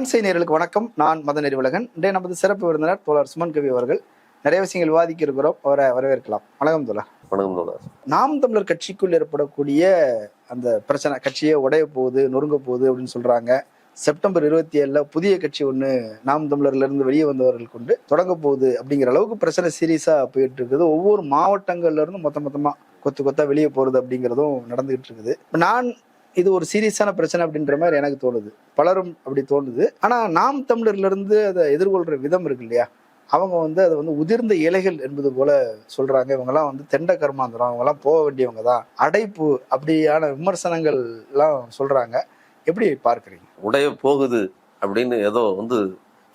Friends நேயர்களுக்கு வணக்கம். நான் மத நெறிவலகன் இன்றைய நமது சிறப்பு விருந்தினர் தோழர் சுமன் கவி அவர்கள் நிறைய விஷயங்கள் விவாதிக்க இருக்கிறோம். அவரை வரவேற்கலாம். வணக்கம் தோழர். வணக்கம் தோழர். நாம் தமிழர் கட்சிக்குள் ஏற்படக்கூடிய அந்த பிரச்சனை கட்சியே உடைய போகுது நொறுங்க போகுது அப்படின்னு சொல்றாங்க. செப்டம்பர் இருபத்தி ஏழுல புதிய கட்சி ஒன்று நாம் தமிழர்ல இருந்து வெளியே வந்தவர்கள் கொண்டு தொடங்க போகுது அப்படிங்கிற அளவுக்கு பிரச்சனை சீரியஸா போயிட்டு இருக்குது. ஒவ்வொரு மாவட்டங்கள்ல இருந்து மொத்த மொத்தமா கொத்து கொத்தா வெளியே போறது அப்படிங்கிறதும் நடந்துகிட்டு இருக்குது. நான் இது ஒரு சீரியஸான பிரச்சனை அப்படின்ற மாதிரி எனக்கு தோணுது. பலரும் அப்படி தோணுது. ஆனால் நாம் தமிழர்லேருந்து அதை எதிர்கொள்கிற விதம் இருக்கு இல்லையா? அவங்க வந்து அதை வந்து உதிர்ந்த இலைகள் என்பது போல சொல்றாங்க. இவங்கெல்லாம் வந்து தெண்ட கர்மாந்திரம். அவங்கெல்லாம் போக வேண்டியவங்க தான். அடைப்பு அப்படியான விமர்சனங்கள் எல்லாம் சொல்றாங்க. எப்படி பார்க்குறீங்க? உடைய போகுது அப்படின்னு ஏதோ வந்து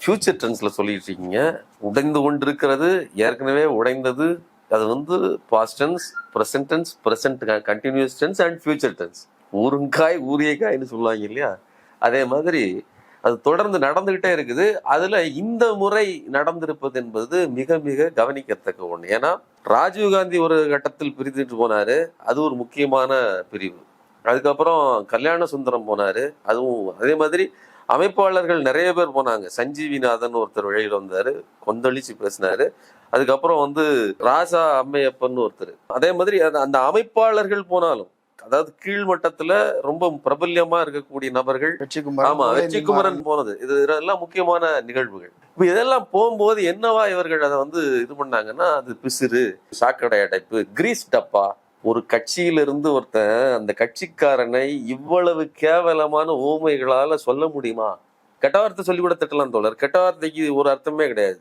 ஃபியூச்சர் ட்ரெண்ட்ஸில் சொல்லிட்டு இருக்கீங்க. உடைந்து கொண்டிருக்கிறது ஏற்கனவே உடைந்தது. அது வந்து past tense present tense present continuous tense and future tense ஊருங்காய் ஊரியக்காய்ன்னு சொல்லுவாங்க இல்லையா? அதே மாதிரி அது தொடர்ந்து நடந்துகிட்டே இருக்குது. அதுல இந்த முறை நடந்திருப்பது என்பது மிக மிக கவனிக்கத்தக்க ஒண்ணு. ஏன்னா ராஜீவ்காந்தி ஒரு கட்டத்தில் பிரிந்துட்டு போனாரு. அது ஒரு முக்கியமான பிரிவு. அதுக்கப்புறம் கல்யாண சுந்தரம் போனாரு. அதுவும் அதே மாதிரி அமைப்பாளர்கள் நிறைய பேர் போனாங்க. சஞ்சீவிநாதன் ஒருத்தர் வெளியில் வந்தாரு. கொந்தளிச்சு பேசினாரு. அதுக்கப்புறம் வந்து ராசா அம்மையப்பன் ஒருத்தர். அதே மாதிரி அந்த- அந்த அமைப்பாளர்கள் போனாலும் அதாவது கீழ்மட்டத்துல ரொம்ப பிரபல்யமா இருக்கக்கூடிய நபர்கள். வெற்றிக்குமார் ஆமா வெற்றிக்குமரன் போனது. இது இதெல்லாம் முக்கியமான நிகழ்வுகள். இப்ப இதெல்லாம் போகும்போது என்னவா இவர்கள் அதை வந்து இது பண்ணாங்கன்னா அது பிசிறு சாக்கடை அடைப்பு கிரீஸ் டப்பா. ஒரு கட்சியிலிருந்து ஒருத்தன் அந்த கட்சிக்காரனை இவ்வளவு கேவலமான ஓமைகளால சொல்ல முடியுமா? கெட்ட வார்த்தை சொல்லி கூட திட்டலாம் தோழர். கெட்ட வார்த்தைக்கு ஒரு அர்த்தமே கிடையாது.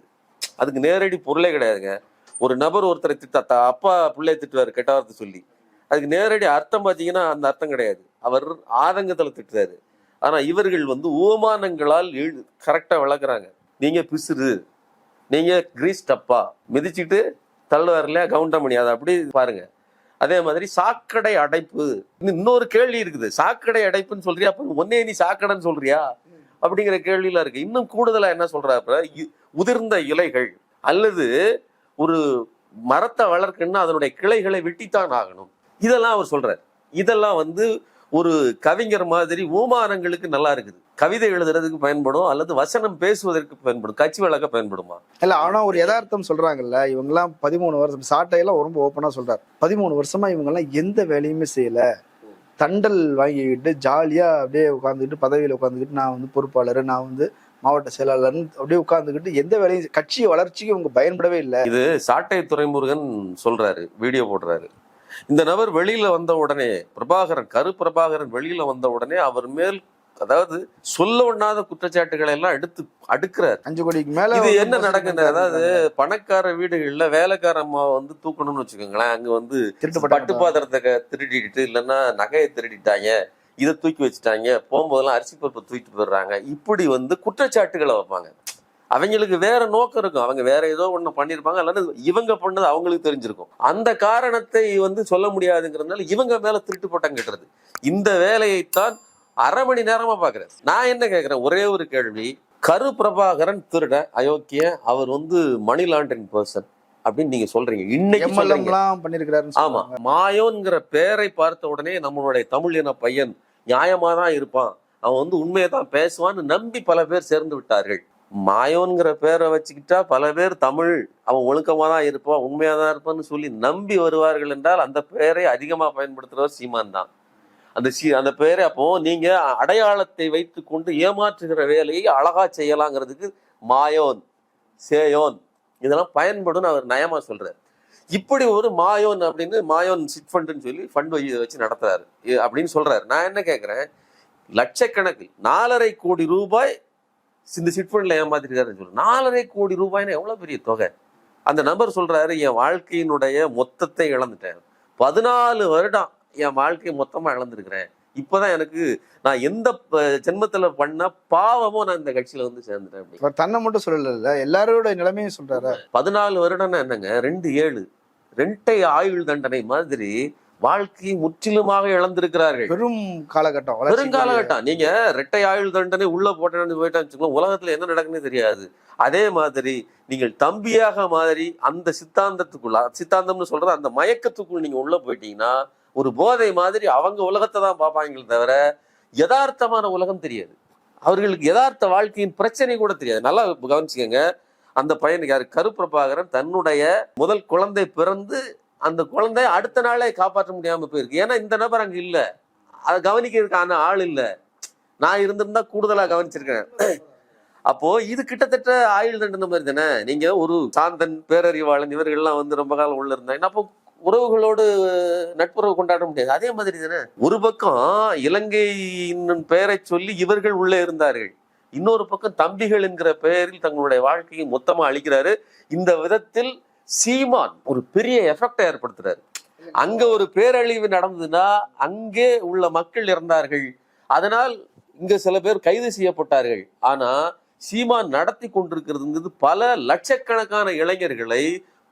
அதுக்கு நேரடி பொருளே கிடையாதுங்க. ஒரு நபர் ஒருத்தரை திட்ட அப்பா பிள்ளைய திட்டுவாரு கெட்ட வார்த்தை சொல்லி. அதுக்கு நேரடி அர்த்தம் பார்த்தீங்கன்னா அந்த அர்த்தம் கிடையாது. அவர் ஆதங்கத்தில் திட்டுறாரு. ஆனால் இவர்கள் வந்து ஓமானங்களால் கரெக்டாக விளக்குறாங்க. நீங்கள் பிசுறு நீங்கள் கிரீஸ் டப்பா மிதிச்சிட்டு தள்ள வரல அதை அப்படி பாருங்க. அதே மாதிரி சாக்கடை அடைப்பு. இன்னும் இன்னொரு கேள்வி இருக்குது. சாக்கடை அடைப்புன்னு சொல்றியா? அப்போ ஒன்னே நீ சாக்கடைன்னு சொல்றியா? அப்படிங்கிற கேள்வியெல்லாம் இருக்கு. இன்னும் கூடுதலா என்ன சொல்றாப்புல இ- உதிர்ந்த இலைகள் அல்லது ஒரு மரத்தை வளர்க்கணும்னா அதனுடைய கிளைகளை வெட்டித்தான் ஆகணும். இதெல்லாம் அவர் சொல்றார். இதெல்லாம் வந்து ஒரு கவிஞர் மாதிரி ஓமானங்களுக்கு நல்லா இருக்குது. கவிதை எழுதுறதுக்கு பயன்படும் அல்லது வசனம் பேசுவதற்கு பயன்படும் கட்சி வழக்க பயன்படுமா? இல்ல ஆனா ஒரு யதார்த்தம் சொல்றாங்கல்ல இவங்க எல்லாம் பதிமூணு வருஷம் சாட்டையெல்லாம் ரொம்ப ஓப்பனா சொல்றாரு. பதிமூணு வருஷமா இவங்க எல்லாம் எந்த வேலையுமே செய்யல. தண்டல் வாங்கிக்கிட்டு ஜாலியா அப்படியே உட்காந்துக்கிட்டு பதவியில உட்காந்துக்கிட்டு நான் வந்து பொறுப்பாளர் நான் வந்து மாவட்ட செயலாளர் அப்படியே உட்காந்துக்கிட்டு எந்த வேலையும் கட்சி வளர்ச்சிக்கு இவங்க பயன்படவே இல்லை. இது சாட்டை துரைமுருகன் சொல்றாரு வீடியோ போடுறாரு. இந்த நபர் வெளியில வந்த உடனே பிரபாகரன் கரு பிரபாகரன் வெளியில வந்த உடனே அவர் மேல் அதாவது சொல்ல ஒண்ணாத குற்றச்சாட்டுகளை எல்லாம் எடுத்து அடுக்கிறார். அஞ்சு கோடிக்கு மேல இது என்ன நடக்குது. அதாவது பணக்கார வீடுகள்ல வேலைக்கார அம்மாவை வந்து தூக்கணும்னு வச்சுக்கோங்களேன். அங்க வந்து பட்டு பாத்திரத்தை திருடிட்டு இல்லைன்னா நகையை திருடிட்டாங்க இதை தூக்கி வச்சுட்டாங்க. போகும்போதெல்லாம் அரிசி பருப்பை தூக்கிட்டு போயிடுறாங்க. இப்படி வந்து குற்றச்சாட்டுகளை வைப்பாங்க. அவங்களுக்கு வேற நோக்கம் இருக்கும். அவங்க வேற ஏதோ ஒண்ணு பண்ணிருப்பாங்க. அல்லது இவங்க பண்ணது அவங்களுக்கு தெரிஞ்சிருக்கும். அந்த காரணத்தை வந்து சொல்ல முடியாதுங்கிறதுனால இவங்க மேல திருட்டு போட்டம் கட்டுறது. இந்த வேலையைத்தான் அரை மணி நேரமா பாக்குறேன். நான் என்ன கேக்குறேன்? ஒரே ஒரு கேள்வி. கரு பிரபாகரன் திருட அயோக்கிய அவர் வந்து மணி லாண்டரிங் பர்சன் அப்படின்னு நீங்க சொல்றீங்க. இன்னைக்கு பண்ணிருக்கிறாருன்னு ஆமா. மாயோன்கிற பேரை பார்த்த உடனே நம்மளுடைய தமிழ் இன பையன் நியாயமா தான் இருப்பான். அவன் வந்து உண்மையை தான் பேசுவான்னு நம்பி பல பேர் சேர்ந்து விட்டார்கள். மாயோன்கிற பேரை வச்சுக்கிட்டா பல பேர் தமிழ் அவன் ஒழுக்கமாக தான் இருப்பான் உண்மையாக தான் இருப்பான்னு சொல்லி நம்பி வருவார்கள் என்றால் அந்த பெயரை அதிகமாக பயன்படுத்துகிறவர் சீமான் தான். அந்த சீ அந்த பெயரை அப்போ நீங்கள் அடையாளத்தை வைத்து கொண்டு ஏமாற்றுகிற வேலையை அழகாக செய்யலாங்கிறதுக்கு மாயோன் சேயோன் இதெல்லாம் பயன்படும் அவர் நயமாக சொல்கிறார் இப்படி ஒரு மாயோன் அப்படின்னு மாயோன் சிட் ஃபண்டுன்னு சொல்லி ஃபண்ட் வச்சு நடத்துறாரு. அப்படின்னு சொல்றாரு. நான் என்ன கேட்குறேன் லட்சக்கணக்கில் நாலரை கோடி ரூபாய் இந்த சிட் ஃபண்ட்ல ஏமாத்திருக்காருன்னு சொல்லு நாலரை கோடி ரூபாய்னா எவ்வளவு பெரிய தொகை? அந்த நபர் சொல்றாரு என் வாழ்க்கையினுடைய மொத்தத்தை இழந்துட்டேன். பதினாலு வருடம் என் வாழ்க்கையை மொத்தமா இழந்திருக்கிறேன். இப்பதான் எனக்கு நான் எந்த ஜென்மத்துல பண்ண பாவமோ நான் இந்த கட்சியில வந்து சேர்ந்துட்டேன். தன்னை மட்டும் சொல்லல எல்லாரோட நிலைமையும் சொல்றாரு. பதினாலு வருடம்னா என்னங்க? ரெண்டு ஏழு. ரெட்டை ஆயுள் தண்டனை மாதிரி வாழ்க்கையை முற்றிலுமாக இழந்திருக்கிறார்கள். பெரும் காலகட்டம் வளர்ச்சிக்கு பெருங்காலகட்டம் நீங்க ரெட்டை ஆயுள் தண்டனை உள்ள போட்டேன்னு வச்சுக்கோங்க உலகத்துல என்ன நடக்குன்னு தெரியாது. அதே மாதிரி நீங்கள் தம்பியாக மாதிரி அந்த சித்தாந்தத்துக்குள்ள சித்தாந்தம்னு சொல்றது அந்த மயக்கத்துக்குள் நீங்க உள்ள போயிட்டீங்கன்னா ஒரு போதை மாதிரி அவங்க உலகத்தை தான் பார்ப்பாங்களே தவிர யதார்த்தமான உலகம் தெரியாது. அவர்களுக்கு யதார்த்த வாழ்க்கையின் பிரச்சனை கூட தெரியாது. நல்லா கவனிச்சுக்கோங்க. அந்த பையனுக்கு யாரு? கருப்பிரபாகரன் தன்னுடைய முதல் குழந்தை பிறந்து அந்த குழந்தை அடுத்த நாளே காப்பாற்ற முடியாம போயிருக்கு. ஏன்னா இந்த நபர் அங்க இல்ல. அதை கவனிக்கிறதுக்கான ஆள் இல்ல. நான் இருந்திருந்தா கூடுதலா கவனிச்சிருக்கேன். அப்போ இது கிட்டத்தட்ட ஆயுள் தண்டனை மாதிரி தானே? நீங்க ஒரு சாந்தன் பேரறிவாளன் இவர்கள்லாம் வந்து ரொம்ப காலம் உள்ள இருந்தாங்க. அப்போ உறவுகளோடு நட்புறவு கொண்டாட முடியாது. அதே மாதிரி தானே? ஒரு பக்கம் இலங்கையின் பெயரை சொல்லி இவர்கள் உள்ளே இருந்தார்கள். இன்னொரு பக்கம் தம்பிகள் என்கிற பெயரில் தங்களுடைய வாழ்க்கையை மொத்தமா அழிக்கிறாரு. இந்த விதத்தில் சீமான் ஒரு பெரிய எஃபெக்டை ஏற்படுத்துறாரு. அங்க ஒரு பேரழிவு நடந்ததுன்னா அங்கே உள்ள மக்கள் இறந்தார்கள். அதனால் இங்க சில பேர் கைது செய்யப்பட்டார்கள். ஆனா சீமான் நடத்தி கொண்டிருக்கிறதுங்கிறது பல லட்சக்கணக்கான இளைஞர்களை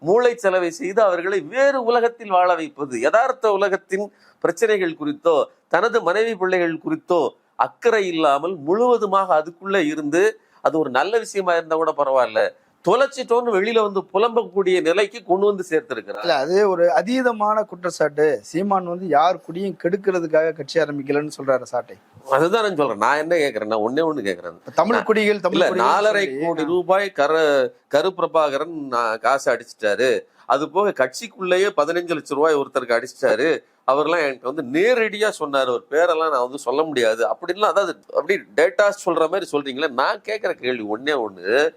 மூளை செலவை செய்து அவர்களை வேறு உலகத்தில் வாழ வைப்பது. யதார்த்த உலகத்தின் பிரச்சனைகள் குறித்தோ தனது மனைவி பிள்ளைகள் குறித்தோ அக்கறை இல்லாமல் முழுவதுமாக அதுக்குள்ளே இருந்து அது ஒரு நல்ல விஷயமா இருந்தா கூட பரவாயில்ல. தொலைச்சிட்டோன்னு வெளியில வந்து புலம்பக்கூடிய நிலைக்கு கொண்டு வந்து சேர்த்திருக்கிறார். இல்ல அது ஒரு அதீதமான குற்றச்சாட்டு. சீமான் வந்து யார் குடியும் கெடுக்கிறதுக்காக கட்சி ஆரம்பிக்கலன்னு சொல்றாரு சாட்டை. அதுதான் நான் சொல்றேன். நான் என்ன கேக்குறேன்? நான் ஒன்னே ஒண்ணு கேக்குறேன். இப்ப தமிழ் குடிகள் தமிழ் நாலரை கோடி ரூபாய் கர கருப்பிரபாகரன் நான் காசு அடிச்சிட்டாரு. அது போக கட்சிக்குள்ளேயே பதினஞ்சு லட்சம் ரூபாய் ஒருத்தருக்கு அடிச்சிட்டாரு. அவர்லாம் என்கிட்ட வந்து நேரடியா சொன்னாரு. ஒரு பேரெல்லாம் நான் வந்து சொல்ல முடியாது. அப்படின்லாம் அதாவது அப்படி டேட்டா சொல்ற மாதிரி சொல்றீங்களே நான் கேட்கிற கேள்வி ஒண்ணே ஒண்ணு.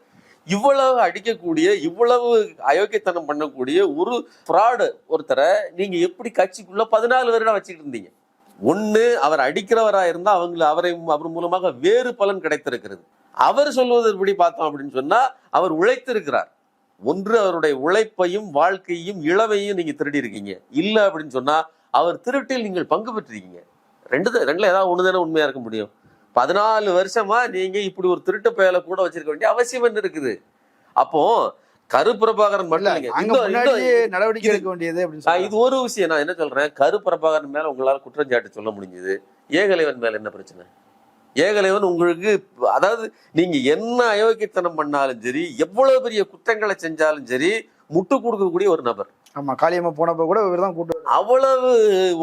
இவ்வளவு அடிக்கக்கூடிய இவ்வளவு அயோக்கியத்தனம் பண்ணக்கூடிய ஒரு ஃப்ராடு ஒருத்தரை நீங்க எப்படி கட்சிக்குள்ள பதினாலு வருடம் வச்சுட்டு இருந்தீங்க? ஒன்று அவர் அடிக்கிறவராக இருந்தால் அவங்களை அவரை அவர் மூலமாக வேறு பலன் கிடைத்திருக்கிறது. அவர் சொல்வது எப்படி பார்த்தோம் அப்படின்னு சொன்னால் அவர் உழைத்திருக்கிறார். ஒன்று அவருடைய உழைப்பையும் வாழ்க்கையும் இளவையும் நீங்கள் திருடி இருக்கீங்க. இல்லை அப்படின்னு சொன்னால் அவர் திருட்டில் நீங்கள் பங்கு பெற்றிருக்கீங்க. ரெண்டு தான் ஏதாவது ஒன்று தானே உண்மையாக இருக்க முடியும்? பதினாலு வருஷமா நீங்க இப்படி ஒரு திருட்டு பயலை கூட வச்சிருக்க வேண்டிய அவசியம் என்ன இருக்குது? அப்போ கருப்பிரபாகரன் இல்ல, மட்டும் நடவடிக்கை எடுக்க வேண்டியது. இது ஒரு விஷயம். நான் என்ன சொல்றேன்? கரு பிரபாகரன் மேல உங்களால குற்றச்சாட்டு சொல்ல முடிஞ்சது. ஏகலைவன் மேல என்ன பிரச்சனை? ஏகலைவன் உங்களுக்கு அதாவது நீங்க என்ன அயோக்கியத்தனம் பண்ணாலும் சரி எவ்வளவு பெரிய குற்றங்களை செஞ்சாலும் சரி முட்டு கொடுக்கக்கூடிய ஒரு நபர். ஆமா காளியம்மா போனப்ப கூட இவர் தான் கூட்டு அவ்வளவு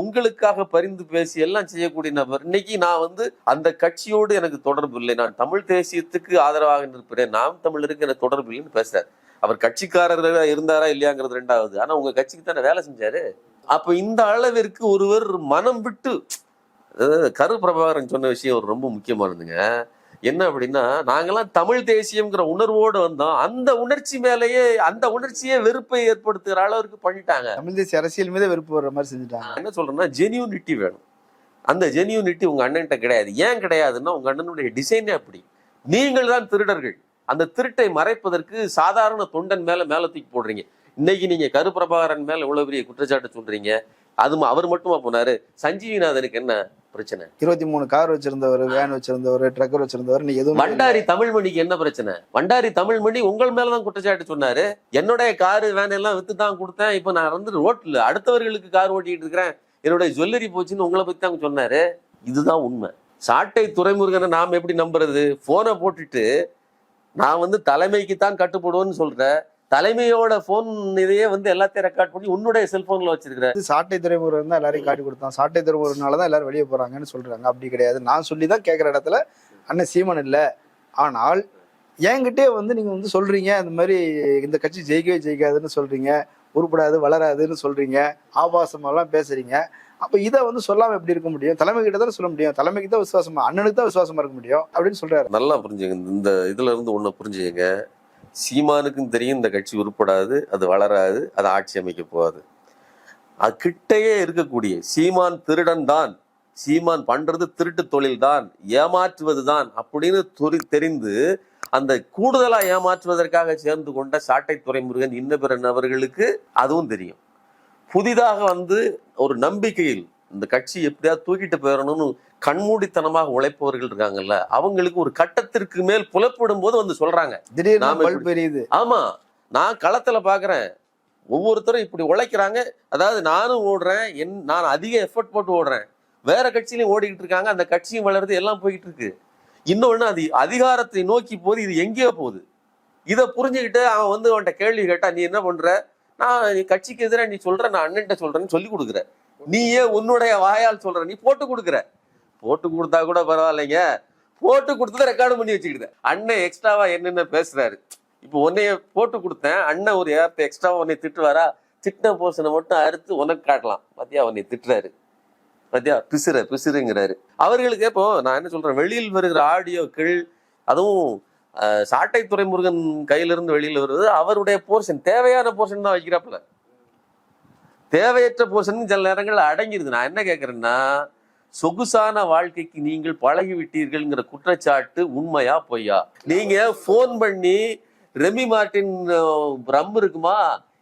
உங்களுக்காக பரிந்து பேசி எல்லாம் செய்யக்கூடிய நபர். இன்னைக்கு நான் வந்து அந்த கட்சியோடு எனக்கு தொடர்பு இல்லை. நான் தமிழ் தேசியத்துக்கு ஆதரவாக நிற்பேன். நாம் தமிழருக்கு எனக்கு தொடர்பு இல்லைன்னு பேசுறாரு. அவர் கட்சிக்காரராக இருந்தாரா இல்லையாங்கிறது ரெண்டாவது. ஆனா உங்க கட்சிக்கு தானே வேலை செஞ்சாரு. அப்ப இந்த அளவிற்கு ஒருவர் மனம் விட்டு கரு பிரபாகரன் சொன்ன விஷயம் ரொம்ப முக்கியமானதுங்க. என்ன அப்படின்னா நாங்கெல்லாம் தமிழ் தேசியம்ங்கிற உணர்வோடு வந்தோம். அந்த உணர்ச்சி மேலேயே அந்த உணர்ச்சியே வெறுப்பை ஏற்படுத்துகிற அளவிற்கு பண்ணிட்டாங்க. தமிழ் தேசிய அரசியல் மீதே வெறுப்பு வர்ற மாதிரி செஞ்சுட்டாங்க. என்ன சொல்றேன்னா ஜெனியூனிட்டி வேணும். அந்த ஜெனியூனிட்டி உங்க அண்ணன்கிட்ட கிடையாது. ஏன் கிடையாதுன்னா உங்க அண்ணனுடைய டிசைனே அப்படி. நீங்கள் தான் திருடர்கள். அந்த திருட்டை மறைப்பதற்கு சாதாரண தொண்டன் மேல மேல தூக்கி போடுறீங்க. இன்னைக்கு நீங்க கருப்பிரபாகரன் மேல இவ்வளவு பெரிய குற்றச்சாட்டு சொல்றீங்க. அது அவர் மட்டுமா போனாரு? சஞ்சீவிநாதனுக்கு என்ன? பிரச்சனை. இருபத்தி மூணு கார் வச்சிருந்தவர் வேன் வச்சிருந்தவர் ட்ரக்கர் வச்சிருந்தவர் நீ எதுவும் வண்டாரி தமிழ்மணிக்கு என்ன பிரச்சனை? வண்டாரி தமிழ்மணி உங்கள் மேலதான் குற்றச்சாட்டு சொன்னாரு. என்னுடைய காரு வேன் எல்லாம் வித்து தான் கொடுத்தேன். இப்ப நான் வந்து ரோட்ல அடுத்தவர்களுக்கு கார் ஓட்டிட்டு இருக்கிறேன். என்னுடைய ஜுவல்லரி போச்சுன்னு உங்களை பத்தி தான் சொன்னாரு. இதுதான் உண்மை. சாட்டை துறைமுருகனை நாம் எப்படி நம்புறது? போனை போட்டுட்டு நான் வந்து தலைமைக்கு தான் கட்டுப்படுவேன்னு சொல்றேன். தலைமையோட போன் இதையே வந்து எல்லாத்தையும் ரெக்கார்ட் பண்ணி உன்னுடைய செல்போன்ல வச்சிருக்கிற. சாட்டை துறைமுருகன் தான் எல்லாரையும் காட்டி கொடுத்தான். சாட்டை துறைமுருகனால தான் எல்லாரும் வெளியே போறாங்கன்னு சொல்றாங்க. அப்படி கிடையாது. நான் சொல்லி தான் கேட்குற இடத்துல அண்ணன் சீமன் இல்லை. ஆனால் என்கிட்டே வந்து நீங்க வந்து சொல்றீங்க இந்த மாதிரி இந்த கட்சி ஜெயிக்கவே ஜெயிக்காதுன்னு சொல்றீங்க உருப்படாது வளராதுன்னு சொல்றீங்க ஆபாசமெல்லாம் பேசுறீங்க. அப்ப இதை வந்து சொல்லாம எப்படி இருக்க முடியும்? தலைமை கிட்ட தான் சொல்ல முடியும். தலைமைக்கு தான் விசுவாசமா அண்ணனுக்கு தான் விசுவாசமா இருக்க முடியும் அப்படின்னு சொல்றாரு. நல்லா புரிஞ்சுங்க. இந்த இதுல இருந்து ஒண்ணு புரிஞ்சுங்க. சீமானுக்கும் தெரியும் இந்த கட்சி உருப்படாது அது வளராது அது ஆட்சி அமைக்க போகாது. அது கிட்டையே இருக்கக்கூடிய சீமான் திருடன் தான் சீமான் பண்றது திருட்டு தொழில் தான் ஏமாற்றுவது தான் அப்படின்னு துரி- தெரிந்து அந்த கூடுதலா ஏமாற்றுவதற்காக சேர்ந்து கொண்ட சாட்டை துறைமுருகன் இன்ன பிற நபர்களுக்கு அதுவும் தெரியும். புதிதாக வந்து ஒரு நம்பிக்கையில் இந்த கட்சி எப்படியாவது தூக்கிட்டு போயிடணும்னு கண்மூடித்தனமாக உழைப்பவர்கள் இருக்காங்கல்ல அவங்களுக்கு ஒரு கட்டத்திற்கு மேல் புலப்படும் போது வந்து சொல்றாங்க. திடீர்னு எரியுது ஆமா நான் களத்துல பாக்குறேன். ஒவ்வொருத்தரும் இப்படி உழைக்கிறாங்க. அதாவது நானும் ஓடுறேன் என் நான் அதிக எஃபர்ட் போட்டு ஓடுறேன். வேற கட்சியிலையும் ஓடிக்கிட்டு இருக்காங்க அந்த கட்சியும் வளருது எல்லாம் போய்கிட்டு இருக்கு. இன்னொன்னு அது அதிகாரத்தை நோக்கி போகுது இது எங்கேயோ போகுது. இதை புரிஞ்சுக்கிட்டு அவன் வந்து அவன்கிட்ட கேள்வி கேட்டா நீ என்ன பண்ற? நான் கட்சிக்கு எதிராக நீ சொல்ற நான் அண்ணன்ட்ட சொல்றேன்னு சொல்லி கொடுக்குற நீயே உன்னுடைய வாயால் சொல்ற நீ போட்டு கொடுக்குற. போட்டு கொடுத்தா கூட பரவாயில்லைங்க. போட்டு கொடுத்ததை ரெக்கார்டு பண்ணி வச்சுக்கிட்டு. அண்ணன் எக்ஸ்ட்ராவா என்னென்ன பேசுறாரு? இப்போ உன்னைய போட்டு கொடுத்தேன். அண்ணன் ஒரு ஏர்த்த எக்ஸ்ட்ராவா உன்னை திட்டுவாரா? திட்டின போர்ஷனை மட்டும் அறுத்து உனக்கு காட்டலாம். பாத்தியா உன்னை திட்டுறாரு. பாத்தியா பிசுற பிசுறுங்கிறாரு. அவர்களுக்கு இப்போ நான் என்ன சொல்றேன்? வெளியில் வருகிற ஆடியோக்கள் அதுவும் சாட்டை துறைமுருகன் கையிலிருந்து வெளியில் வருவது அவருடைய போர்ஷன் தேவையான போர்ஷன் தான் வைக்கிறாப்புல. தேவையற்ற போர்ஷன் சில நேரங்கள் அடங்கிருது. நான் என்ன கேட்கறேன்னா சொகுசான வாழ்க்கைக்கு நீங்கள் பழகி விட்டீர்கள்ங்கிற குற்றச்சாட்டு உண்மையா பொய்யா? நீங்க போன் பண்ணி ரெமி மார்டின் ரம் இருக்குமா?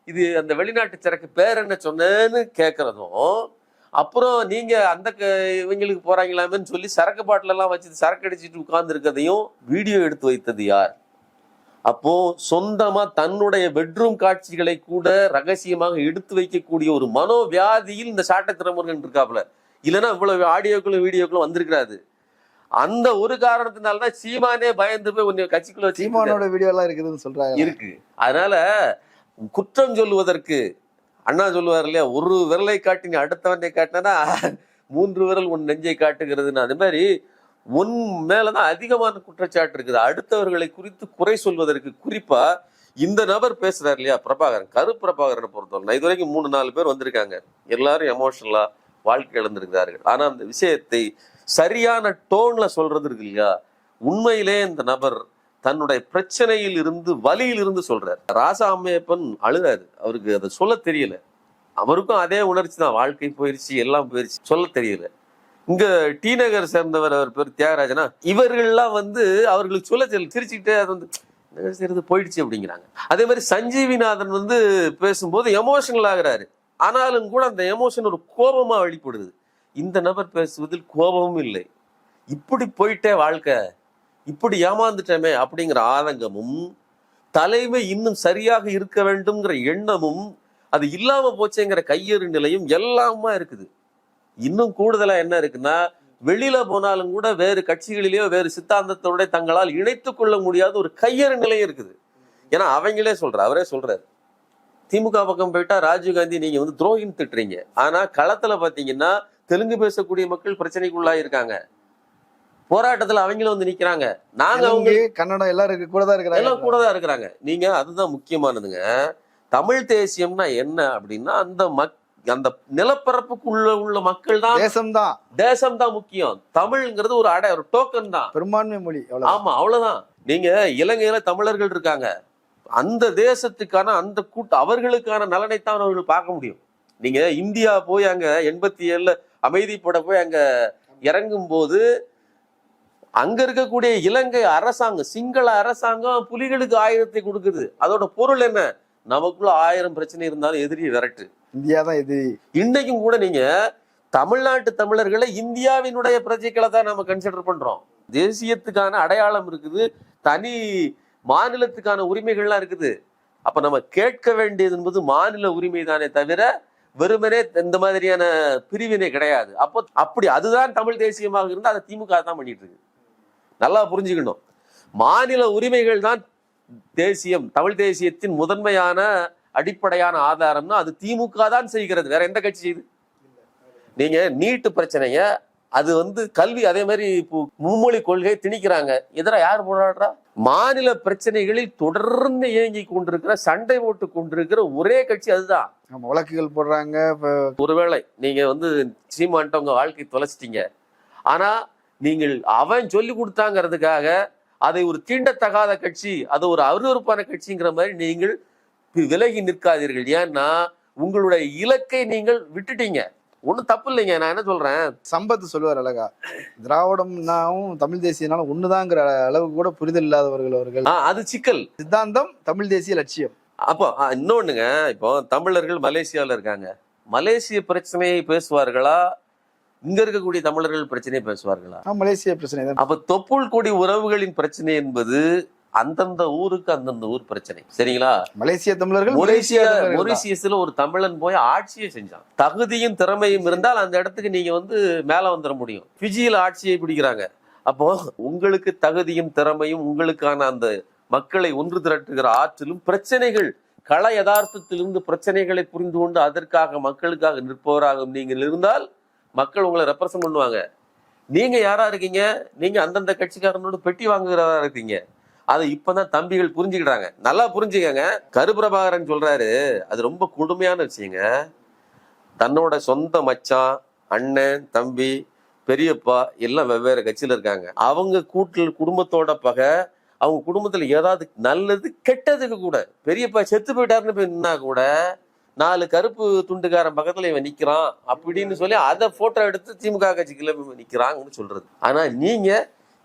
இது அந்த வெளிநாட்டு சரக்கு பேர் என்ன சொன்னேன்னு கேட்கறதும் அப்புறம் நீங்க அந்த க- இவங்களுக்கு போறாங்களாமேன்னு சொல்லி சரக்கு பாட்டிலெல்லாம் வச்சு சரக்கு அடிச்சுட்டு உட்கார்ந்து இருக்கிறதையும் வீடியோ எடுத்து வைத்தது யார்? அப்போ சொந்தமா தன்னுடைய பெட்ரூம் காட்சிகளை கூட ரகசியமாக எடுத்து வைக்கக்கூடிய ஒரு மனோவியாதியில் இந்த சாட்டை திறமுருகன் இருக்காப்புல. இல்லைன்னா இவ்வளவு ஆடியோக்களும் வீடியோக்களும் வந்திருக்காது அந்த ஒரு காரணத்தினாலதான் சீமானே பயந்து போய் உன்னை கட்சிக்குள்ள சீமானோட வீடியோ எல்லாம் இருக்குதுன்னு சொல்றாங்க. இருக்கு. அதனால குற்றம் சொல்லுவதற்கு அண்ணா சொல்லுவார் இல்லையா ஒரு விரலை காட்டி நீ அடுத்தவனை காட்டினா மூன்று விரல் உன் நெஞ்சை காட்டுகிறதுன்னு அது மாதிரி உன் மேலதான் அதிகமான குற்றச்சாட்டு இருக்குது. அடுத்தவர்களை குறித்து குறை சொல்வதற்கு குறிப்பா இந்த நபர் பேசுறாரு இல்லையா? பிரபாகரன் கரு பிரபாகரனை பொறுத்தவரை. நான் இது வரைக்கும் மூணு நாலு பேர் வந்திருக்காங்க. எல்லாரும் எமோஷனலா வாழ்க்கை இழந்திருக்கிறார்கள். ஆனா அந்த விஷயத்தை சரியான டோன்ல சொல்றது இருக்கு இல்லையா? உண்மையிலே இந்த நபர் தன்னுடைய பிரச்சனையில் இருந்து வலியில் இருந்து சொல்றாரு. ராசா அம்மையப்பன் அழுதாரு. அவருக்கு அதை சொல்ல தெரியல. அவருக்கும் அதே உணர்ச்சி தான். வாழ்க்கை போயிருச்சு எல்லாம் போயிருச்சு. சொல்ல தெரியல. இங்க டி நகர் சேர்ந்தவர் அவர் பேர் தியாகராஜனா இவர்கள்லாம் வந்து அவர்களுக்கு சொல்ல தெரியல சிரிச்சுக்கிட்டே அது வந்து "என்ன செய்யறது போயிடுச்சு அப்படிங்கிறாங்க. அதே மாதிரி சஞ்சீவிநாதன் வந்து பேசும்போது எமோஷனல் ஆகிறாரு. ஆனாலும் கூட அந்த எமோஷன் ஒரு கோபமா வெளிப்படுது. இந்த நபர் பேசுவதில் கோபமும் இல்லை. இப்படி போயிட்டே வாழ்க்கை இப்படி ஏமாந்துட்டோமே அப்படிங்கிற ஆதங்கமும் தலைமை இன்னும் சரியாக இருக்க வேண்டும்ங்கிற எண்ணமும் அது இல்லாம போச்சேங்கிற கையெறு நிலையும் எல்லாமா இருக்குது. இன்னும் கூடுதலா என்ன இருக்குன்னா வெளியில போனாலும் கூட வேறு கட்சிகளிலேயோ வேறு சித்தாந்தத்தோட தங்களால் இணைத்துக் கொள்ள முடியாத ஒரு கையறு நிலையும் இருக்குது. ஏன்னா அவங்களே சொல்ற அவரே சொல்றாரு. திமுக பக்கம் போயிட்டா ராஜீவ்காந்தி நீங்க வந்து துரோகின்னு திட்டுறீங்க. ஆனா களத்துல பாத்தீங்கன்னா தெலுங்கு பேசக்கூடிய மக்கள் பிரச்சனைக்குள்ளா இருக்காங்க. போராட்டத்துல அவங்களும் வந்து நிக்கிறாங்க. நாங்க அவங்க கன்னடம் எல்லாரும் இருக்கு கூட தான் எல்லாம் இருக்கிறாங்க கூட தான் இருக்கிறாங்க. நீங்க அதுதான் முக்கியமானதுங்க. தமிழ் தேசியம்னா என்ன அப்படின்னா அந்த மக் அந்த நிலப்பரப்புக்குள்ள உள்ள மக்கள் தான் தேசம்தான் தேசம் தான் முக்கியம். தமிழ்ங்கிறது ஒரு அடை ஒரு டோக்கன் தான். பெரும்பான்மை மொழி ஆமா அவ்வளவுதான். நீங்க இலங்கையில தமிழர்கள் இருக்காங்க. அந்த தேசத்துக்கான அந்த கூட்டு அவர்களுக்கான நலனைத்தான் அவர்கள் பார்க்க முடியும். நீங்க இந்தியா போய் அங்க எண்பத்தி ஏழுல அமைதிப்பட போய் அங்க இறங்கும் போது அங்க இருக்கக்கூடிய இலங்கை அரசாங்கம் சிங்கள அரசாங்கம் புலிகளுக்கு ஆயுதத்தை கொடுக்குது. அதோட பொருள் என்ன? நமக்குள்ள ஆயிரம் பிரச்சனை இருந்தாலும் எதிரியை விரட்டு. இந்தியா தான் எதிரி இன்னைக்கும் கூட நீங்க தமிழ்நாட்டு தமிழர்களை இந்தியாவினுடைய பிரஜைகளை தான் நம்ம கன்சிடர் பண்றோம். தேசியத்துக்கான அடையாளம் இருக்குது தனி மாநிலத்துக்கான உரிமைகள்லாம் இருக்குது. அப்ப நம்ம கேட்க வேண்டியது என்பது மாநில உரிமை தானே தவிர வெறுமனே இந்த மாதிரியான பிரிவினை கிடையாது. அப்போ அப்படி அதுதான் தமிழ் தேசியமாக இருந்தால் அதை திமுக தான் பண்ணிட்டு இருக்கு. நல்லா புரிஞ்சுக்கணும். மாநில உரிமைகள் தான் தேசியம் தமிழ் தேசியத்தின் முதன்மையான அடிப்படையான ஆதாரம்னா அது திமுக தான் செய்கிறது. வேற எந்த கட்சி செய்யுது நீங்க நீட்டு பிரச்சனைய அது வந்து கல்வி அதே மாதிரி இப்போ மும்மொழி கொள்கை திணிக்கிறாங்க. எதிராக யார் போராடுறா? மாநில பிரச்சனைகளில் தொடர்ந்து இயங்கி கொண்டிருக்கிற சண்டை போட்டு கொண்டிருக்கிற ஒரே கட்சி அதுதான். வழக்குகள் போடுறாங்க ஒருவேளை நீங்க வந்து சீமான்ட்ட உங்க வாழ்க்கை தொலைச்சிட்டீங்க. ஆனா நீங்கள் அவன் சொல்லி கொடுத்தாங்கிறதுக்காக அதை ஒரு தீண்டத்தகாத கட்சி அது ஒரு அருவருப்பான கட்சிங்கிற மாதிரி நீங்கள் விலகி நிற்காதீர்கள். ஏன்னா உங்களுடைய இலக்கை நீங்கள் விட்டுட்டீங்க. ஒண்ணும் தப்பு இல்லைங்க. நான் என்ன சொல்றேன்? சம்பத் சொல்லுவார் அழகா திராவிடம்னாவும் தமிழ் தேசியனாலும் ஒண்ணுதாங்கிற அளவுக்கு கூட புரிதல் இல்லாதவர்கள் அவர்கள். அது சிக்கல். சித்தாந்தம் தமிழ் தேசிய லட்சியம். அப்போ ஆ, இன்னொன்னுங்க இப்போ தமிழர்கள் மலேசியால இருக்காங்க. மலேசிய பிரச்சனையை பேசுவார்களா? இங்க இருக்கக்கூடிய தமிழர்கள் பிரச்சனையை பேசுவார்களா? மலேசிய பிரச்சனை அப்ப தொப்புள் கொடி உறவுகளின் பிரச்சனை என்பது அந்தந்த ஊருக்கு அந்தந்த ஊர் பிரச்சனை. சரிங்களா? மலேசிய தமிழர்கள் மொரீசியா. மொரீசியஸ்ல ஒரு தமிழன் போய் ஆட்சியை செஞ்சான். தகுதியும் திறமையும் இருந்தால் அந்த இடத்துக்கு நீங்க வந்து மேல வந்துட முடியும். பிஜியில ஆட்சியை பிடிக்கிறாங்க. அப்போ உங்களுக்கு தகுதியும் திறமையும் உங்களுக்கான அந்த மக்களை ஒன்று திரட்டுகிற ஆற்றிலும் பிரச்சனைகள் கள யதார்த்தத்திலிருந்து பிரச்சனைகளை புரிந்து கொண்டு அதற்காக மக்களுக்காக நிற்பவராக நீங்கள் இருந்தால் மக்கள் உங்களை ரெப்ரசன்ட் பண்ணுவாங்க. நீங்க யாரா இருக்கீங்க? நீங்க அந்தந்த கட்சிக்காரனோட பெட்டி வாங்குகிறவரா இருக்கீங்க. அதை இப்பதான் தம்பிகள் புரிஞ்சுக்கிட்டாங்க. நல்லா புரிஞ்சுக்கங்க. கருபிரபாகரன் சொல்றாரு அது ரொம்ப கொடுமையான விஷயங்க. தன்னோட சொந்த மச்சான் அண்ணன் தம்பி பெரியப்பா எல்லாம் வெவ்வேறு கட்சியில இருக்காங்க. அவங்க கூட்டில் குடும்பத்தோட பகை அவங்க குடும்பத்துல ஏதாவது நல்லது கெட்டதுக்கு கூட பெரியப்பா செத்து போயிட்டாருன்னு போய் நின்னா கூட நாலு கருப்பு துண்டுக்காரன் பக்கத்துல இவன் நிக்கிறான் அப்படின்னு சொல்லி அதை போட்டோ எடுத்து திமுக கட்சிக்குள்ள இவன் நிக்கிறாங்கன்னு சொல்றது. ஆனா நீங்க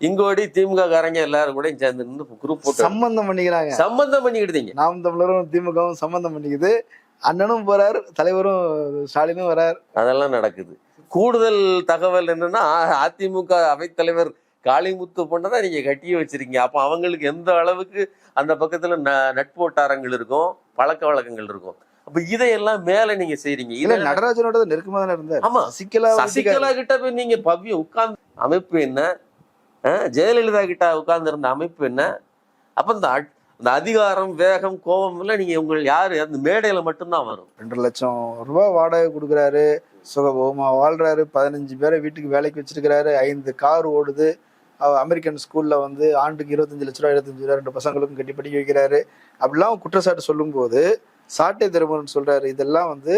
இங்கோடி திமுக காரங்க எல்லாரும் கூட சேர்ந்து நின்று குரூப் போட்டு சம்பந்தம் பண்ணிக்கிறாங்க. சம்பந்தம் பண்ணிக்கிட்டீங்க நாம் தமிழரும் திமுகவும் சம்பந்தம் பண்ணிக்குது. அண்ணனும் போறார் தலைவரும் ஸ்டாலினும் வரார். அதெல்லாம் நடக்குது. கூடுதல் தகவல் என்னன்னா அதிமுக அவைத்தலைவர் காளிமுத்து பொண்ணை நீங்க கட்டியே வச்சிருக்கீங்க. அப்ப அவங்களுக்கு எந்த அளவுக்கு அந்த பக்கத்துல ந- நட்பு வட்டாரங்கள் இருக்கும் பழக்க வழக்கங்கள் இருக்கும். அப்ப இதையெல்லாம் மேல நீங்க செய்றீங்க. இல்ல நடராஜனோட நெருக்கமா தானே இருந்தார். ஆமா. சசிகலா சசிகலா கிட்ட போய் நீங்க பவ்ய உட்கார்ந்து அமைப்பு என்ன? ஜெயலலிதா கிட்ட உட்கார்ந்துருந்த அமைப்பு என்ன? அப்போ இந்த அந்த இந்த அதிகாரம் வேகம் கோபம் இல்லை நீங்கள் உங்கள் யார்? அந்த மேடையில் மட்டும்தான் வரும். ரெண்டு லட்சம் ரூபா வாடகை கொடுக்குறாரு. சுகபோகமாக வாழ்கிறாரு பதினஞ்சு பேரை வீட்டுக்கு வேலைக்கு வச்சிருக்கிறாரு. ஐந்து கார் ஓடுது. அமெரிக்கன் ஸ்கூலில் வந்து ஆண்டுக்கு இருபத்தஞ்சு லட்ச ரூபா இருபத்தஞ்சு ரூபா ரெண்டு பசங்களுக்கும் கட்டி படிக்க வைக்கிறாரு. அப்படிலாம் குற்றச்சாட்டு சொல்லும்போது சாட்டை திருமணம் சொல்கிறாரு இதெல்லாம் வந்து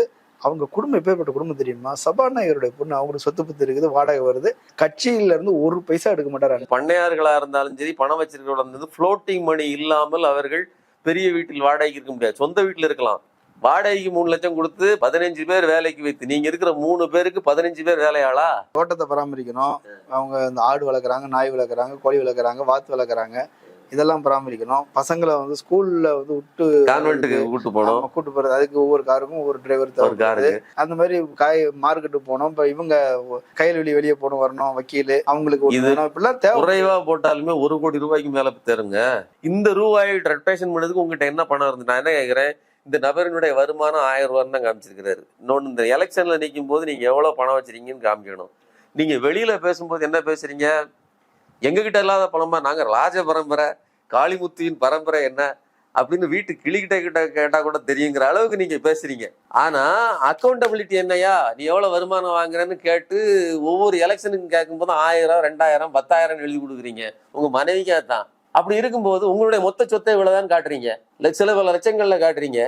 அவங்க குடும்பம் எப்பேற்பட்ட குடும்பம் தெரியுமா? சபாநாயகருடைய பொண்ணு அவங்களுக்கு சொத்து பத்து இருக்குது வாடகை வருது. கட்சியில இருந்து ஒரு பைசா எடுக்க மாட்டாரு பண்ணையார்களா இருந்தாலும் சரி பணம் வச்சிருக்கிறவங்க இருந்தது ஃப்ளோட்டிங் மணி இல்லாமல் அவர்கள் பெரிய வீட்டில் வாடகைக்கு இருக்க முடியாது. சொந்த வீட்டில் இருக்கலாம். வாடகைக்கு மூணு லட்சம் கொடுத்து பதினஞ்சு பேர் வேலைக்கு வைத்து நீங்க இருக்கிற மூணு பேருக்கு பதினஞ்சு பேர் வேலையாளா? தோட்டத்தை பராமரிக்கணும். அவங்க இந்த ஆடு வளர்க்குறாங்க நாய் வளர்க்குறாங்க கோழி வளர்க்குறாங்க வாத்து வளர்க்குறாங்க. இதெல்லாம் பராமரிக்கணும். பசங்களை வந்து ஸ்கூல்ல வந்து விட்டு கான்வென்ட்டுக்கு கூட்டு போனோம் கூட்டு போறது. அதுக்கு ஒவ்வொரு காருக்கும் ஒவ்வொரு டிரைவர் தேவைப்படுது. காருக்கு அந்த மாதிரி காய் மார்க்கெட்டு போனோம் இப்ப இவங்க கையில் வெளியே வெளியே போகணும் வரணும் வக்கீல் அவங்களுக்கு இது. இப்படிலாம் தேவை. குறைவா போட்டாலுமே ஒரு கோடி ரூபாய்க்கு மேல தருங்க. இந்த ரூபாயை ரொட்டேஷன் பண்ணதுக்கு உங்ககிட்ட என்ன பணம் இருந்து நான் என்ன கேக்குறேன்? இந்த நபரினுடைய வருமானம் ஆயிரம் ரூபான்னு தான் காமிச்சிருக்கிறாரு. இன்னொன்னு இந்த எலெக்ஷன்ல நிற்கும் போது நீங்க எவ்வளவு பணம் வச்சிருக்கீங்கன்னு காமிக்கணும். நீங்க வெளியில பேசும்போது என்ன பேசுறீங்க? எங்ககிட்ட இல்லாத பழமா நாங்க ராஜ பரம்பரை காளிமுத்தியின் பரம்பரை என்ன அப்படின்னு வீட்டு கிளிகிட்ட கிட்ட கேட்டால் கூட தெரியுங்கிற அளவுக்கு நீங்கள் பேசுறீங்க. ஆனால் அக்கௌண்டபிலிட்டி என்னையா நீ எவ்வளோ வருமானம் வாங்குறேன்னு கேட்டு ஒவ்வொரு எலெக்ஷனுக்கு கேட்கும்போது ஆயிரம் ரெண்டாயிரம் பத்தாயிரம் எழுதி கொடுக்குறீங்க. உங்கள் மனைவிக்கா தான் அப்படி இருக்கும்போது உங்களுடைய மொத்த சொத்தை இவ்வளோதான் காட்டுறீங்க. இல்ல சில பல லட்சங்களில் காட்டுறீங்க.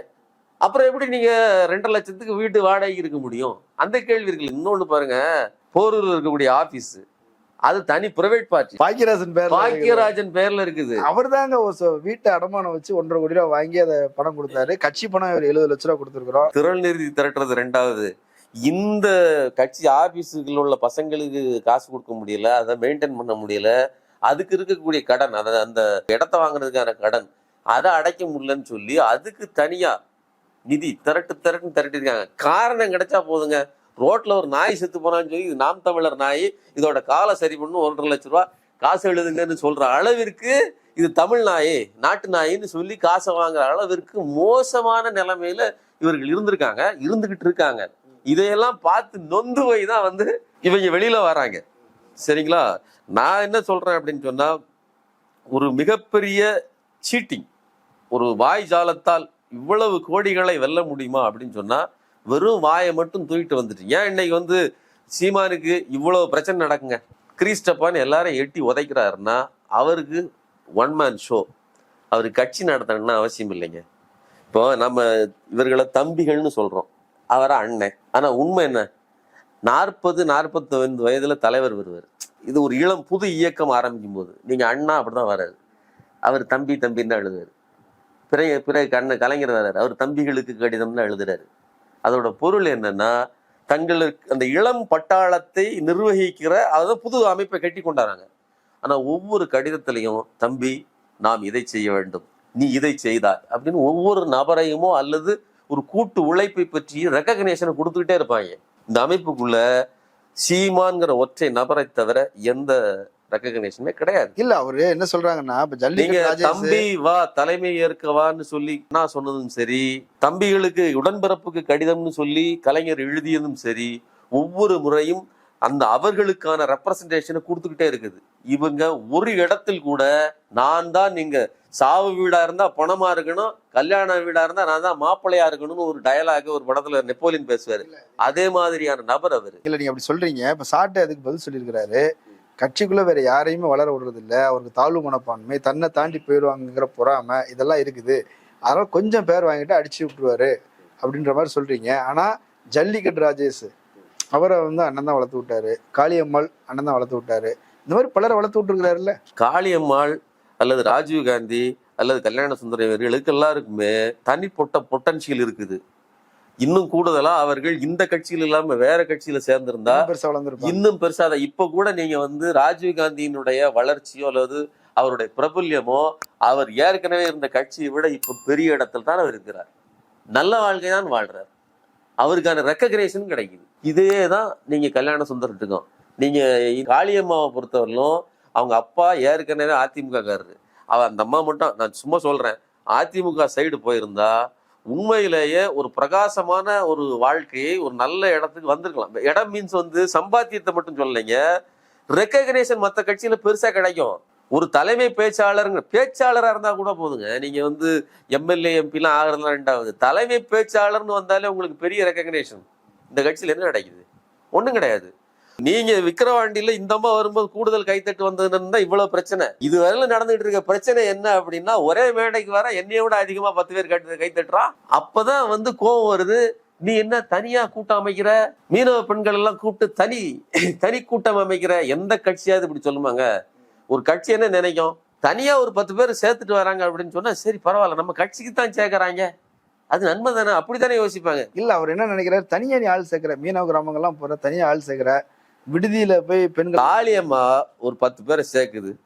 அப்புறம் எப்படி நீங்கள் ரெண்டரை லட்சத்துக்கு வீட்டு வாடகைக்கு இருக்க முடியும்? அந்த கேள்வி இருக்குல்ல இன்னொன்று பாருங்க. போரூரில் இருக்கக்கூடிய ஆஃபீஸு அது தனி பிரைவேட் பார்ட்டி பாக்கியராஜன் பேர் பாக்கியராஜன் பேர்ல இருக்குது. அவர் தாங்க வீட்டை அடமானம் வச்சு ஒன்றரை கோடி ரூபா வாங்கி அதை பணம் கொடுத்தாரு. கட்சி பணம் ஒரு எழுபது லட்ச ரூபா கொடுத்துருக்குறோம். திரள் நிறுத்தி திரட்டுறது ரெண்டாவது. இந்த கட்சி ஆபீஸுக்குள்ள உள்ள பசங்களுக்கு காசு கொடுக்க முடியல அதை மெயின்டைன் பண்ண முடியல. அதுக்கு இருக்கக்கூடிய கடன் அதை அந்த இடத்த வாங்குறதுக்கான கடன் அதை அடைக்க முடியலன்னு சொல்லி அதுக்கு தனியா நிதி திரட்டு திரட்டுன்னு திரட்டிருக்காங்க காரணம் கிடைச்சா போதுங்க. ரோட்டில் ஒரு நாய் செத்து போனான்னு சொல்லி இது நாம் தமிழர் நாய் இதோட காலை சரி பண்ணு ஒன்றரை லட்ச ரூபா காசு எழுதுங்கன்னு சொல்கிற அளவிற்கு இது தமிழ் நாய் நாட்டு நாயின்னு சொல்லி காசை வாங்குற அளவிற்கு மோசமான நிலைமையில இவர்கள் இருந்திருக்காங்க இருந்துகிட்டு இருக்காங்க. இதையெல்லாம் பார்த்து நொந்து போய் தான் வந்து இவங்க வெளியில வராங்க. சரிங்களா? நான் என்ன சொல்றேன் அப்படின்னு சொன்னா ஒரு மிகப்பெரிய சீட்டிங் ஒரு வாய் ஜாலத்தால் இவ்வளவு கோடிகளை வெல்ல முடியுமா அப்படின்னு சொன்னா வெறும் வாயை மட்டும் தூக்கிட்டு வந்துட்டு. ஏன் இன்னைக்கு வந்து சீமானுக்கு இவ்வளோ பிரச்சனை நடக்குங்க? கிறிஸ்டப்பான்னு எல்லாரும் எட்டி உதைக்கிறாருன்னா அவருக்கு ஒன் மேன் ஷோ அவர் கட்சி நடத்தணும்னு அவசியம் இல்லைங்க. இப்போ நம்ம இவர்களை தம்பிகள்னு சொல்கிறோம் அவரை அண்ணன். ஆனால் உண்மை என்ன? நாற்பது நாற்பத்தைந்து வயதில் தலைவர் வருவார். இது ஒரு இளம் புது இயக்கம் ஆரம்பிக்கும் போது நீங்கள் அண்ணா அப்படிதான் வராரு. அவர் தம்பி தம்பின்னு தான் எழுதுவாரு. பிறகு பிறகு கண்ண கலைஞர் வராரு. அவர் தம்பிகளுக்கு கடிதம்னு எழுதுறாரு. அதோட பொருள் என்னன்னா தங்களுக்கு அந்த இளம் பட்டாளத்தை நிர்வகிக்கிற அதாவது புது அமைப்பை கட்டி கொண்டாராங்க. ஆனால் ஒவ்வொரு கடிதத்திலையும் தம்பி நாம் இதை செய்ய வேண்டும். நீ இதை செய்தாய். அப்படின்னு ஒவ்வொரு நபரையுமோ அல்லது ஒரு கூட்டு உழைப்பை பற்றி ரெக்கக்னேஷனை கொடுத்துக்கிட்டே இருப்பாங்க. இந்த அமைப்புக்குள்ள சீமான்கிற ஒற்றை நபரை தவிர எந்த ரெக்கக்னேஷனுமே கிடையாது. இல்ல அவரு என்ன சொல்றாங்கன்னா இப்ப ஜல்லிக்கட்டு தம்பி வா தலைமை ஏற்கவான்னு சொல்லி நான் சொன்னதும் சரி தம்பிகளுக்கு உடன்பிறப்புக்கு கடிதம்னு சொல்லி கலைஞர் எழுதியதும் சரி ஒவ்வொரு முறையும் அந்த அவர்களுக்கான ரெப்ரசன்டேஷனை கொடுத்துக்கிட்டே இருக்குது. இவங்க ஒரு இடத்தில் கூட நான் தான் நீங்க சாவு வீடா இருந்தா பணமா இருக்கணும் கல்யாண வீடா இருந்தா நான் தான் மாப்பிள்ளையா இருக்கணும்னு ஒரு டயலாக் ஒரு படத்துல நெப்போலியன் பேசுவாரு. அதே மாதிரியான நபர் அவரு. இல்ல நீங்க அப்படி சொல்றீங்க. இப்ப சாட்டை அதுக்கு பதில் சொல்லியிருக்கிறாரு. கட்சிக்குள்ள வேற யாரையுமே வளர விடுறதில்ல. அவருக்கு தாழ்வு மனப்பான்மை தன்னை தாண்டி போயிடுவாங்கங்கிற பொறாமை இதெல்லாம் இருக்குது. அதனால கொஞ்சம் பேர் வாங்கிட்டு அடிச்சு விட்டுருவாரு அப்படின்ற மாதிரி சொல்றீங்க. ஆனா ஜல்லிக்கட்டு ராஜேஷ் அவரை வந்து அண்ணன் தான் வளர்த்து விட்டாரு. காளியம்மாள் அண்ணன் தான் வளர்த்து விட்டாரு. இந்த மாதிரி பலரை வளர்த்து விட்டுருக்கிறாருல்ல. காளியம்மாள் அல்லது ராஜீவ் காந்தி அல்லது கல்யாண சுந்தரம் இவர்களுக்கு எல்லாருக்குமே தனிப்பட்ட பொட்டன்ஷியல் இருக்குது. இன்னும் கூடுதலா அவர்கள் இந்த கட்சியில் இல்லாம வேற கட்சியில சேர்ந்திருந்தா இன்னும் பெருசா அதை இப்ப கூட நீங்க வந்து ராஜீவ் காந்தியினுடைய வளர்ச்சியோ அல்லது அவருடைய பிரபல்யமோ அவர் ஏற்கனவே இருந்த கட்சியை விட இப்ப பெரிய இடத்துல தான் அவர் இருக்கிறார். நல்ல வாழ்க்கை தான் வாழ்றார். அவருக்கான ரெக்கக்னேஷன் கிடைக்குது. இதே தான் நீங்க கல்யாண சுந்தரத்துக்கும். நீங்க காளியம்மாவை பொறுத்தவரையிலும் அவங்க அப்பா ஏற்கனவே அதிமுக காரரு அவ அந்த அம்மா மட்டும் நான் சும்மா சொல்றேன். அதிமுக சைடு போயிருந்தா உண்மையிலேயே ஒரு பிரகாசமான ஒரு வாழ்க்கையை ஒரு நல்ல இடத்துக்கு வந்திருக்கலாம். இடம் மீன்ஸ் வந்து சம்பாத்தியத்தை மட்டும் சொல்லலைங்க. ரெக்கக்னேஷன் மற்ற கட்சியில் பெருசாக கிடைக்கும். ஒரு தலைமை பேச்சாளருங்க பேச்சாளராக இருந்தால் கூட போதுங்க. நீங்கள் வந்து எம்எல்ஏ எம்பிலாம் ஆகிறதுலாம் ரெண்டாவது. தலைமை பேச்சாளர்னு வந்தாலே உங்களுக்கு பெரிய ரெக்கக்னேஷன் இந்த கட்சியில் என்ன கிடைக்குது ஒன்றும் கிடையாது. நீங்க விக்கிரவாண்டியில இந்த அம்மா வரும்போது கூடுதல் கைத்தட்டு வந்ததுன்னு தான் இவ்வளவு பிரச்சனை. இது வரையில நடந்துகிட்டு இருக்க பிரச்சனை என்ன அப்படின்னா ஒரே மேடைக்கு வர என்னைய விட அதிகமா பத்து பேர் கட்டு கைத்தட்டுறான் அப்பதான் வந்து கோவம் வருது. நீ என்ன தனியா கூட்டம் அமைக்கிற? மீனவ பெண்கள் எல்லாம் கூப்பிட்டு தனி தனி கூட்டம் அமைக்கிற? எந்த கட்சியாவது இப்படி சொல்லுமாங்க. ஒரு கட்சி என்ன நினைக்கும்? தனியா ஒரு பத்து பேர் சேர்த்துட்டு வராங்க அப்படின்னு சொன்னா சரி பரவாயில்ல நம்ம கட்சிக்கு தான் சேர்க்கறாங்க. அது நன்மை தானே அப்படித்தானே யோசிப்பாங்க. இல்ல அவர் என்ன நினைக்கிறாரு? தனியா நீ ஆள் சேர்க்கிற. மீனவ கிராமங்கள்லாம் போற தனியா ஆள் சேர்க்கிற. விடுதியில போய் பெண்கள் காளியம்மா ஒரு பத்து பேரை சேர்க்குது.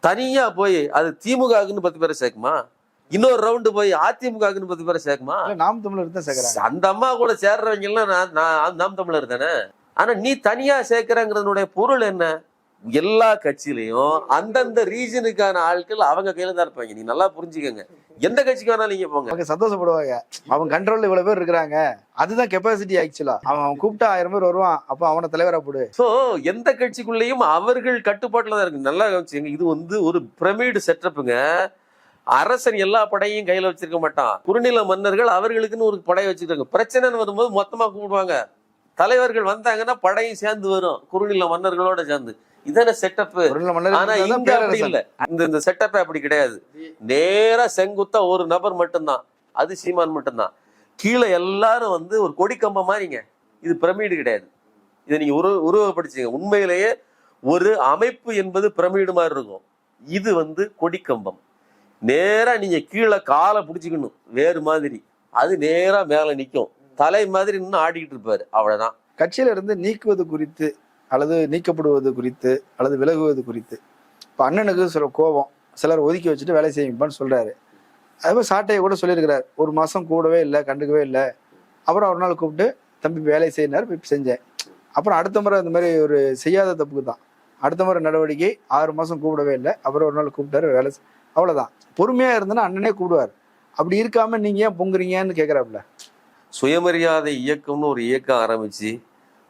தனியா போய் அது திமுகவுக்குன்னு பத்து பேரை சேர்க்குமா? இன்னொரு ரவுண்டு போய் அதிமுகவுக்குன்னு பத்து பேரை சேர்க்குமா? நாம் தமிழர் தான் சேர்க்கிறாங்க. அந்த அம்மா கூட சேர்றவங்க எல்லாம் நான் நாம் தமிழர் தானே? ஆனா நீ தனியா சேர்க்கிறங்கிறதுனுடைய பொருள் என்ன? எல்லா கட்சியிலையும் அந்தந்த ரீஜனுக்கான ஆட்கள் அவங்க கையில தான் இருப்பாங்க. நீ நல்லா புரிஞ்சுக்கங்க. எந்த கட்சிக்கு வேணாலும் நீங்க போங்க. அவங்க சந்தோஷப்படுவாங்க. அவன் கண்ட்ரோல்ல இவ்வளவு பேர் இருக்கிறாங்க. அதுதான் கெப்பாசிட்டி ஆக்சுவலா. அவன் அவன் கூப்பிட்டா ஆயிரம் பேர் வருவான். அப்ப அவனை தலைவரா போடு. சோ எந்த கட்சிக்குள்ளேயும் அவர்கள் கட்டுப்பாட்டுல தான் இருக்கு. நல்லா கவனிச்சுங்க இது வந்து ஒரு பிரமிடு செட்டப்புங்க அரசன் எல்லா படையும் கையில வச்சிருக்க மாட்டான். குறுநில மன்னர்கள் அவர்களுக்குன்னு ஒரு படை வச்சிருக்காங்க பிரச்சனைன்னு வரும்போது மொத்தமா கூப்பிடுவாங்க. தலைவர்கள் வந்தாங்கன்னா படையும் சேர்ந்து வரும். குறுநில மன்னர்களோட சேர்ந்து. இதான செட்டப் ஆனா இங்க அப்படி. இல்ல. இந்த இந்த செட்டப் அப்படி கிடையாது. நேரா செங்குத்தா ஒரு நபர் மட்டும்தான். அது சீமான் மட்டும்தான். கீழே எல்லாரும் வந்து ஒரு கொடி கம்பம் மாதிரிங்க இது பிரமிடு கிடையாது. இதை நீங்க உருவ உருவப்படுத்திங்க உண்மையிலேயே ஒரு அமைப்பு என்பது பிரமிடு மாதிரி இருக்கும். இது வந்து கொடிக்கம்பம். நேரா நீங்க கீழே காலை பிடிச்சிக்கணும். வேறு மாதிரி. அது நேரா மேல நிக்கும். தலை மாதிரி நின்று ஆடிக்கிட்டு இருப்பாரு. அவ்வளவுதான். கட்சியில இருந்து நீக்குவது குறித்து அல்லது நீக்கப்படுவது குறித்து அல்லது விலகுவது குறித்து இப்போ அண்ணனுக்கு சில கோபம் சிலர் ஒதுக்கி வச்சுட்டு வேலை செய்யும்பான்னு சொல்றாரு. அதே மாதிரி சாட்டையை கூட சொல்லியிருக்கிறார். ஒரு மாசம் கூடவே இல்லை கண்டுக்கவே இல்லை. அப்புறம் ஒரு நாள் கூப்பிட்டு தம்பி வேலை செய்யினார் போய் செஞ்சேன். அப்புறம் அடுத்த முறை இந்த மாதிரி ஒரு செய்யாத தப்புக்கு தான். அடுத்த முறை நடவடிக்கை ஆறு மாசம் கூப்பிடவே இல்லை அப்புறம் ஒரு நாள் கூப்பிட்டாரு வேலை அவ்வளோதான் அவ்வளவுதான். பொறுமையா இருந்தனா அண்ணனே கூப்பிடுவார். அப்படி இருக்காம நீங்க ஏன் பொங்குறீங்கன்னு கேட்குறாப்புல சுயமரியாதை இயக்கம்னு ஒரு இயக்கம் ஆரம்பிச்சு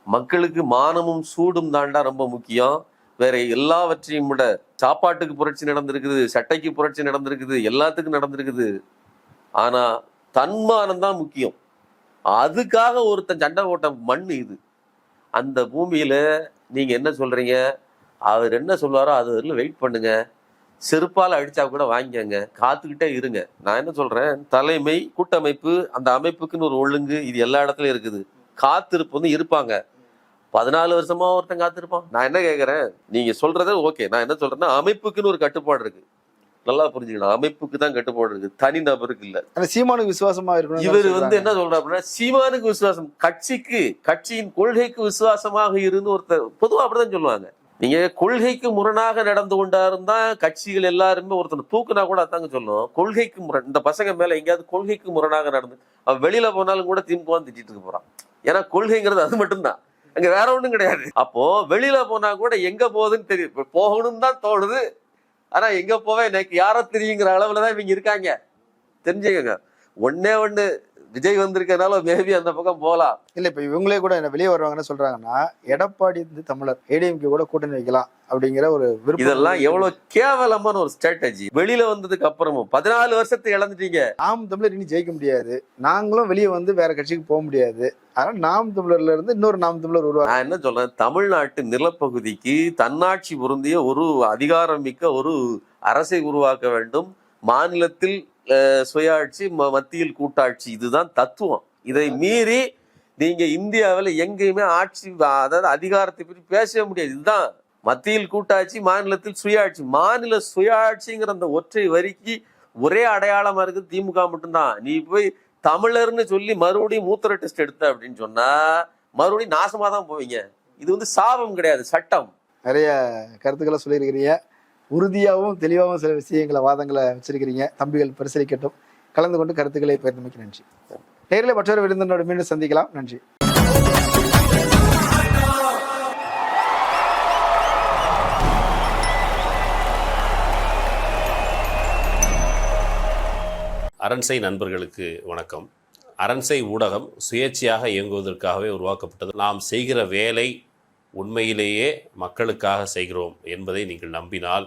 மக்களுக்கு மானமும் சூடும் தாண்டா ரொம்ப முக்கியம். வேற எல்லாவற்றையும் விட சாப்பாட்டுக்கு புரட்சி நடந்திருக்குது சட்டைக்கு புரட்சி நடந்திருக்குது எல்லாத்துக்கும் நடந்திருக்குது. ஆனா தன்மானம் தான் முக்கியம். அதுக்காக ஒருத்தன் சண்டை போட்ட மண் இது. அந்த பூமியில நீங்க என்ன சொல்றீங்க? அவர் என்ன சொல்வாரோ அது வெயிட் பண்ணுங்க. செருப்பால அடிச்சா கூட வாங்கிக்கங்க. காத்துக்கிட்டே இருங்க. நான் என்ன சொல்றேன்? தலைமை கூட்டமைப்பு அந்த அமைப்புக்குன்னு ஒரு ஒழுங்கு இது எல்லா இடத்துலயும் இருக்குது. காத்திருப்பு வந்து இருப்பாங்க. பதினாலு வருஷமா ஒருத்தன் காத்திருப்பான். நான் என்ன கேக்குறேன்? நீங்க சொல்றது ஓகே. நான் என்ன சொல்றேன்னா அமைப்புக்குன்னு ஒரு கட்டுப்பாடு இருக்கு. நல்லா புரிஞ்சுக்கணும். அமைப்புக்கு தான் கட்டுப்பாடு இருக்கு. தனி நபருக்கு இல்ல. சீமானுக்கு விசுவாசமா இருக்கணும் இவர் வந்து என்ன சொல்றாருன்னா சீமானுக்கு விசுவாசம் கட்சிக்கு கட்சியின் கொள்கைக்கு விசுவாசமாக இருந்து ஒருத்தர் பொதுவா அப்படிதான் சொல்லுவாங்க. நீங்க கொள்கைக்கு முரணாக நடந்து கொண்டா கட்சிகள் எல்லாருமே ஒருத்தர் தூக்குனா கூட அதாங்க சொல்லும். கொள்கைக்கு முரண் இந்த பசங்க மேல எங்கேயாவது கொள்கைக்கு முரணாக நடந்து அவன் வெளியில போனாலும் கூட திமுக திட்டிட்டு இருக்க போறான். ஏன்னா கொள்கைங்கிறது அது மட்டும்தான். அங்க வேற ஒண்ணும் கிடையாது. அப்போ வெளியில போனா கூட எங்க போகுதுன்னு தெரியும். போகணும்னு தான் தோணுது. ஆனா எங்க போவேன்? எனக்கு யாரோ தெரியுங்கிற அளவுல தான் இவங்க இருக்காங்க. தெரிஞ்சுக்கங்க. ஒண்ணே ஒண்ணு விஜய் வந்திருக்கனால மேபி அந்த பக்கம் போலாம். இல்ல இப்ப இவங்களே கூட என்ன வெளியே வருவாங்க என்ன சொல்றாங்கன்னா எடப்பாடி வந்து தமிழர் ஏடிஎம்கே கூட கூட்டணி வைக்கலாம் அப்படிங்கிற ஒரு விருப்பம் இதெல்லாம் எவ்வளவு கேவலமான ஒரு ஸ்ட்ராட்டஜி வெளியில வந்ததுக்கு அப்புறமும் பதினாலு வருஷத்தை இழந்துட்டீங்க. நாம் தமிழர் இனி ஜெயிக்க முடியாது. நாங்களும் வெளியே வந்து வேற கட்சிக்கு போக முடியாது. அதனால நாம் தமிழர்ல இருந்து இன்னொரு நாம் தமிழர் உருவாங்க நான் என்ன சொல்றேன்? தமிழ்நாட்டு நிலப்பகுதிக்கு தன்னாட்சி பொருந்திய ஒரு அதிகாரம் மிக்க ஒரு அரசை உருவாக்க வேண்டும். மாநிலத்தில் சுயாட்சி மத்தியில் கூட்டாட்சி. இதுதான் தத்துவம். இதை மீறி நீங்க இந்தியாவில் எங்கேயுமே ஆட்சி அதாவது அதிகாரத்தை பற்றி பேசவே முடியாது. இதுதான் மத்தியில் கூட்டாட்சி மாநிலத்தில் சுயாட்சி. மாநில சுயாட்சிங்கிற அந்த ஒற்றை வரிக்கு ஒரே அடையாளமா இருக்குது திமுக மட்டும்தான். நீ போய் தமிழர்னு சொல்லி மறுபடியும் மூத்திர டெஸ்ட் எடுத்த அப்படின்னு சொன்னா மறுபடியும் நாசமா தான் போவீங்க. இது வந்து சாபம் கிடையாது சட்டம். நிறைய கருத்துக்களை சொல்லியிருக்கிறீங்க. உறுதியாகவும் தெளிவாகவும் சில விஷயங்களை வாதங்களை வச்சிருக்கிறீங்க. தம்பிகள் பரிசீலிக்கட்டும். கலந்து கொண்டு கருத்துக்களை பகிர்ந்தமைக்கு நன்றி. நேரில் மற்றொரு விருந்தினோடு மீண்டும் சந்திக்கலாம். நன்றி. அரண்சை நண்பர்களுக்கு வணக்கம். அரண்சை ஊடகம் சுயேட்சையாக இயங்குவதற்காகவே உருவாக்கப்பட்டது. நாம் செய்கிற வேலை உண்மையிலேயே மக்களுக்காக செய்கிறோம் என்பதை நீங்கள் நம்பினால்